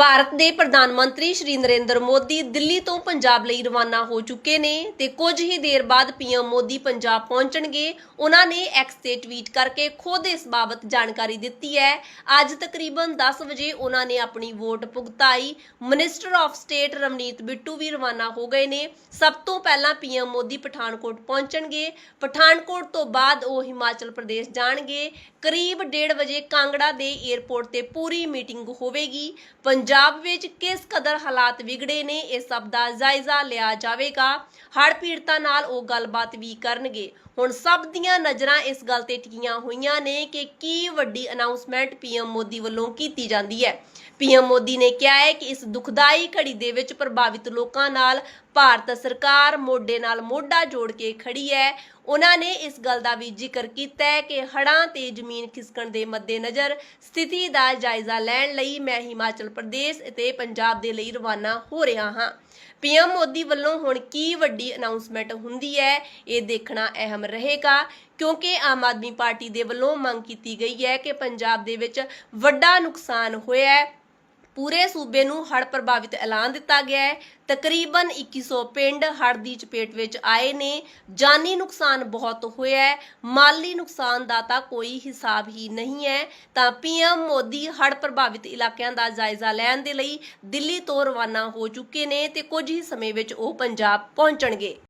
ਭਾਰਤ ਦੇ ਪ੍ਰਧਾਨ ਮੰਤਰੀ ਸ਼੍ਰੀ ਨਰਿੰਦਰ ਮੋਦੀ ਦਿੱਲੀ ਤੋਂ ਪੰਜਾਬ ਲਈ ਰਵਾਨਾ ਹੋ ਚੁੱਕੇ ਨੇ ਤੇ ਕੁਝ ਹੀ ਦੇਰ ਬਾਅਦ ਪੀਐਮ ਮੋਦੀ ਪੰਜਾਬ ਪਹੁੰਚਣਗੇ। ਉਹਨਾਂ ਨੇ ਐਕਸ ਤੇ ਟਵੀਟ ਕਰਕੇ ਖੁਦ ਇਸ ਬਾਬਤ ਜਾਣਕਾਰੀ ਦਿੱਤੀ ਹੈ। ਅੱਜ ਤਕਰੀਬਨ 10 ਵਜੇ ਉਹਨਾਂ ਨੇ ਆਪਣੀ vote ਭੁਗਤਾਈ। Minister of state Ramneet Bittu ਵੀ ਰਵਾਨਾ ਹੋ ਗਏ ਨੇ। ਸਭ ਤੋਂ ਪਹਿਲਾਂ ਪੀਐਮ ਮੋਦੀ ਪਠਾਨਕੋਟ ਪਹੁੰਚਣਗੇ। ਪਠਾਨਕੋਟ ਤੋਂ ਬਾਅਦ ਉਹ ਹਿਮਾਚਲ ਪ੍ਰਦੇਸ਼ ਜਾਣਗੇ। ਕਰੀਬ 1:30 ਵਜੇ ਕਾਂਗੜਾ ਦੇ 에ਅਰਪੋਰਟ ਤੇ ਪੂਰੀ ਮੀਟਿੰਗ ਹੋਵੇਗੀ। ਪੰਜਾਬ ਵਿੱਚ ਕਿਸ ਕਦਰ ਹਾਲਾਤ ਵਿਗੜੇ ਨੇ ਇਸ ਸਭ ਦਾ ਜਾਇਜ਼ਾ ਲਿਆ ਜਾਵੇਗਾ। ਹੜ੍ਹ ਪੀੜਤਾਂ ਨਾਲ ਉਹ ਗੱਲਬਾਤ ਵੀ ਕਰਨਗੇ। ਹੁਣ ਸਭ ਦੀਆਂ ਨਜ਼ਰਾਂ ਇਸ ਗੱਲ ਤੇ ਟਿਕੀਆਂ ਹੋਈਆਂ ਨੇ ਕਿ ਕੀ ਵੱਡੀ ਅਨਾਉਂਸਮੈਂਟ ਪੀਐਮ ਮੋਦੀ ਵੱਲੋਂ ਕੀਤੀ ਜਾਂਦੀ ਹੈ। ਪੀਐਮ ਮੋਦੀ ਨੇ ਕਿਹਾ ਹੈ ਕਿ ਇਸ ਦੁਖਦਾਈ ਘੜੀ ਦੇ ਵਿੱਚ ਪ੍ਰਭਾਵਿਤ ਲੋਕਾਂ ਨਾਲ ਭਾਰਤ ਸਰਕਾਰ ਮੋਢੇ ਨਾਲ ਮੋਢਾ ਜੋੜ ਕੇ ਖੜੀ ਹੈ। ਉਹਨਾਂ ਨੇ ਇਸ ਗੱਲ ਦਾ ਵੀ ਜ਼ਿਕਰ ਕੀਤਾ ਹੈ ਕਿ ਹੜ੍ਹਾਂ ਤੇ ਜ਼ਮੀਨ ਖਿਸਕਣ ਦੇ ਮੱਦੇਨਜ਼ਰ ਸਥਿਤੀ ਦਾ ਜਾਇਜ਼ਾ ਲੈਣ ਲਈ ਮੈਂ ਹਿਮਾਚਲ ਪ੍ਰਦੇਸ਼ ਅਤੇ ਪੰਜਾਬ ਦੇ ਲਈ ਰਵਾਨਾ ਹੋ ਰਿਹਾ ਹਾਂ। ਪੀਐਮ ਮੋਦੀ ਵੱਲੋਂ ਹੁਣ ਕੀ ਵੱਡੀ ਅਨਾਉਂਸਮੈਂਟ ਹੁੰਦੀ ਹੈ, ਇਹ ਦੇਖਣਾ ਅਹਿਮ ਰਹੇਗਾ, ਕਿਉਂਕਿ ਆਮ ਆਦਮੀ ਪਾਰਟੀ ਦੇ ਵੱਲੋਂ ਮੰਗ ਕੀਤੀ ਗਈ ਹੈ ਕਿ ਪੰਜਾਬ ਦੇ ਵਿੱਚ ਵੱਡਾ ਨੁਕਸਾਨ ਹੋਇਆ ਹੈ। ਪੂਰੇ ਸੂਬੇ ਨੂੰ ਹੜ੍ਹ ਪ੍ਰਭਾਵਿਤ ਐਲਾਨ ਦਿੱਤਾ ਗਿਆ ਹੈ। ਤਕਰੀਬਨ 2100 ਪਿੰਡ ਹੜ੍ਹ ਦੀ ਚਪੇਟ ਵਿੱਚ ਆਏ ਨੇ। ਜਾਨੀ ਨੁਕਸਾਨ ਬਹੁਤ ਹੋਇਆ ਹੈ। ਮਾਲੀ ਨੁਕਸਾਨ ਦਾ ਤਾਂ ਕੋਈ ਹਿਸਾਬ ਹੀ ਨਹੀਂ ਹੈ। ਤਾਂ ਪੀਐਮ ਮੋਦੀ ਹੜ੍ਹ ਪ੍ਰਭਾਵਿਤ ਇਲਾਕਿਆਂ ਦਾ ਜਾਇਜ਼ਾ ਲੈਣ ਦੇ ਲਈ ਦਿੱਲੀ ਤੋਂ ਰਵਾਨਾ ਹੋ ਚੁੱਕੇ ਨੇ ਤੇ ਕੁਝ ਹੀ ਸਮੇਂ ਵਿੱਚ ਉਹ ਪੰਜਾਬ ਪਹੁੰਚਣਗੇ।